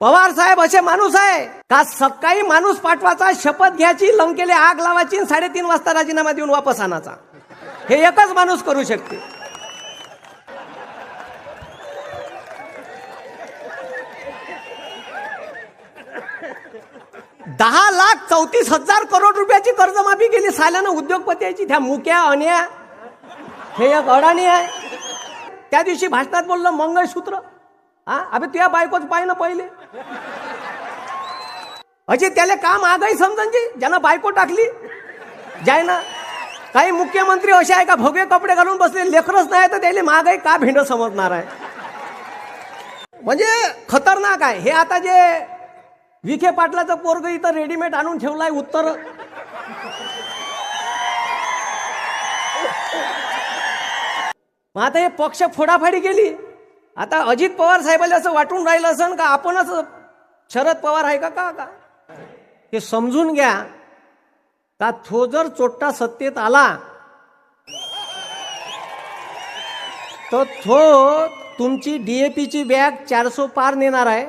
पवार साहेब असे माणूस आहे. का सकाळी माणूस पाठवायचा शपथ घ्यायची लंकेले आग लावायची साडेतीन वाजता राजीनामा देऊन वापस आणायचा. हे एकच माणूस करू शकते. दहा लाख चौतीस हजार करोड रुपयाची कर्जमाफी केली साल्यानं उद्योगपतीची त्या मुक्या अन्या. हे एक अडाणी आहे. त्या दिवशी भाषणात बोललं मंगळसूत्र. हा? अबे तुझ्या बायकोच पाय ना पहिले. अजे त्याला काम आगाई समजन जी ज्यानं बायको टाकली जाय ना काही मुख्यमंत्री असे आहे का भोगे कपडे घालून बसले लेकरच नाही तर त्याला महागाई का भिंड समजणार आहे? म्हणजे खतरनाक आहे. हे आता जे विखे पाटलाचं पोरग इथं रेडीमेड आणून ठेवलाय उत्तर. मग आता हे पक्ष फोडाफाडी केली. आता अजित पवार साहेबाला असं वाटून राहिलं असं का आपणच शरद पवार आहे का? का का? हे समजून घ्या. का तो जर चोट्टा सत्तेत आला तर तो तुमची डीएपीची बॅग चारसो पार नेणार आहे.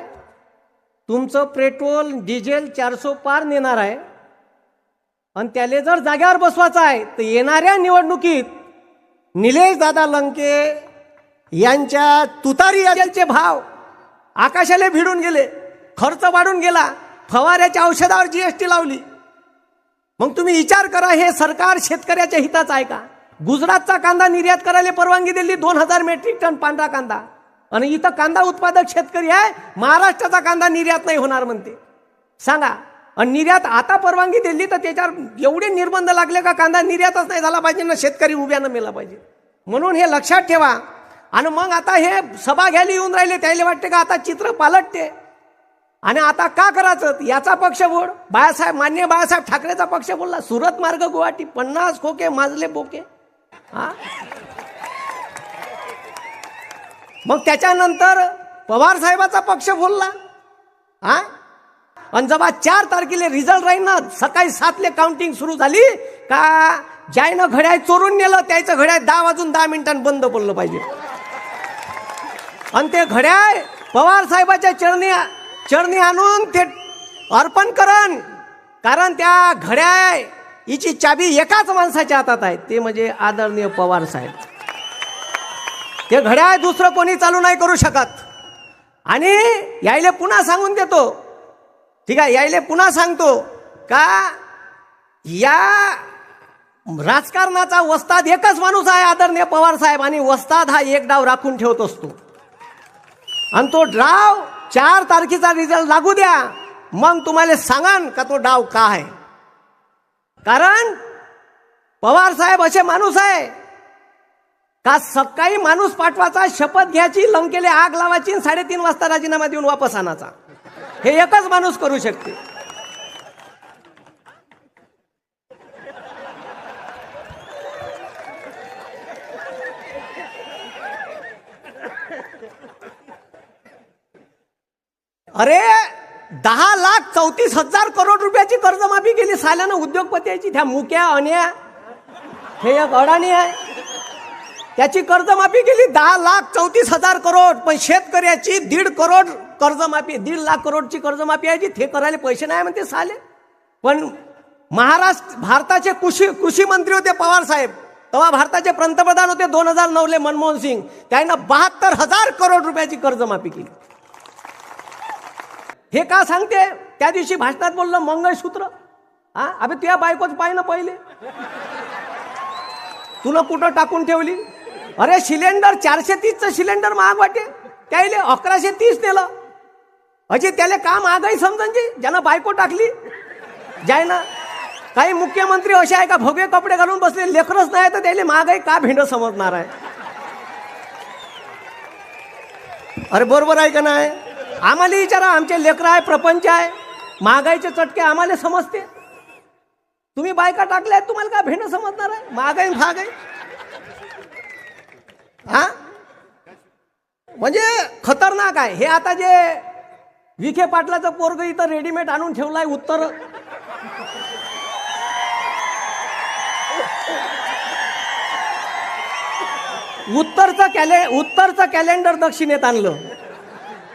तुमचं पेट्रोल डिझेल चारसो पार नेणार आहे. आणि त्याला जर जाग्यावर बसवायचं आहे तर येणाऱ्या निवडणुकीत निलेश दादा लंके यांच्या तुतारी याचे भाव आकाशाला भिडून गेले खर्च वाढून गेला फवाऱ्याच्या औषधावर जीएसटी लावली. मग तुम्ही विचार करा हे सरकार शेतकऱ्याच्या हिताचं आहे का? गुजरातचा कांदा निर्यात करायला परवानगी दिली दोन हजार मेट्रिक टन पांढरा कांदा. आणि इथं कांदा उत्पादक शेतकरी आहे महाराष्ट्राचा कांदा निर्यात नाही होणार म्हणते. सांगा आणि निर्यात आता परवानगी दिली तर त्याच्यावर एवढे निर्बंध लागले का कांदा निर्यातच नाही झाला पाहिजे ना शेतकरी उभ्यानं मेला पाहिजे. म्हणून हे लक्षात ठेवा आणि मग आता हे सभा घ्यायला येऊन राहिले त्याला वाटते का आता चित्र पालटते. आणि आता का करायचं? याचा पक्ष बोल बाळासाहेब मान्य बाळासाहेब ठाकरेचा पक्ष बोलला सुरत मार्ग गुवाहाटी पन्नास खोके माजले बोके. हा? मग त्याच्यानंतर पवार साहेबाचा पक्ष बोलला हा? आणि जेव्हा चार तारखेला रिझल्ट राहील ना सकाळी सातले काउंटिंग सुरू झाली का ज्यानं घड्याळ चोरून नेलं त्याचं घड्याळ दहा वाजून दहा मिनिटांनी बंद पडलं पाहिजे. आणि ते घड्याळ पवार साहेबाच्या चरणी चरणी आणून ते अर्पण करण. कारण त्या घड्याळ हिची चाबी एकाच माणसाच्या हातात आहे. ते म्हणजे आदरणीय पवार साहेब. ते घड्याळ दुसरं कोणी चालू नाही करू शकत. आणि यायले पुन्हा सांगून देतो. ठीक आहे यायले पुन्हा सांगतो का या राजकारणाचा वस्ताद एकच माणूस आहे आदरणीय पवार साहेब. आणि वस्ताद हा एक डाव राखून ठेवत असतो. आणि तो डाव चार तारखेचा रिझल्ट लागू द्या. मग तुम्हाला सांगान का तो डाव का आहे. कारण पवार साहेब असे माणूस आहे का सकाळी माणूस पाठवायचा शपथ घ्यायची लंकेले आग लावायची साडेतीन वाजता राजीनामा देऊन वापस आणायचा. हे एकच माणूस करू शकते. अरे दहा लाख चौतीस हजार करोड रुपयाची कर्जमाफी केली. साल्यानं उद्योगपतीची त्या मुक्या अन्या. हे एक अडाणी आहे. त्याची कर्जमाफी केली. दहा लाख चौतीस हजार करोड. पण शेतकऱ्याची दीड करोड कर्जमाफी दीड लाख करोडची कर्जमाफी आहे जी. ते करायला पैसे नाही म्हणते साले. पण महाराष्ट्र भारताचे कृषी कृषी मंत्री होते पवार साहेब. तेव्हा भारताचे पंतप्रधान होते दोन हजार नऊले मनमोहन सिंग. त्यांना बहात्तर हजार करोड रुपयाची कर्जमाफी केली. हे का सांगते? त्या दिवशी भाषणात बोललं मंगळसूत्र. हा? अभे तुझ्या बायकोच पाय ना पहिले. तुला कुठं टाकून ठेवली? अरे सिलेंडर चारशे तीसचं सिलेंडर महाग वाटे. त्याले अकराशे तीस नेलं. अजे त्याला काम महागाई समजन जी. ज्यानं बायको टाकली. जाय ना काही मुख्यमंत्री असे आहे का भोगे कपडे घालून बसले लेकरच नाही तर त्याला महागाई का भिंड समजणार आहे? अरे बरोबर आहे का नाही? आम्हाला विचारा आमचे लेकरं आहे प्रपंच आहे. महागाईचे चटके आम्हाला समजते. तुम्ही बायका टाकल्या आहेत तुम्हाला काय भेंड समजणार आहे? महागाई महागाई. हा? म्हणजे खतरनाक आहे. हे आता जे विखे पाटलाचं पोरग इथं रेडीमेड आणून ठेवलाय उत्तर. उत्तरचं कॅले उत्तरचं कॅलेंडर दक्षिणेत आणलं.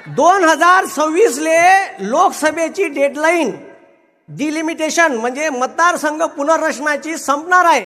दोन हजार सव्वीसले लोकसभेची डेडलाईन डिलिमिटेशन म्हणजे मतदारसंघ पुनर्रचनाची संपणार आहे.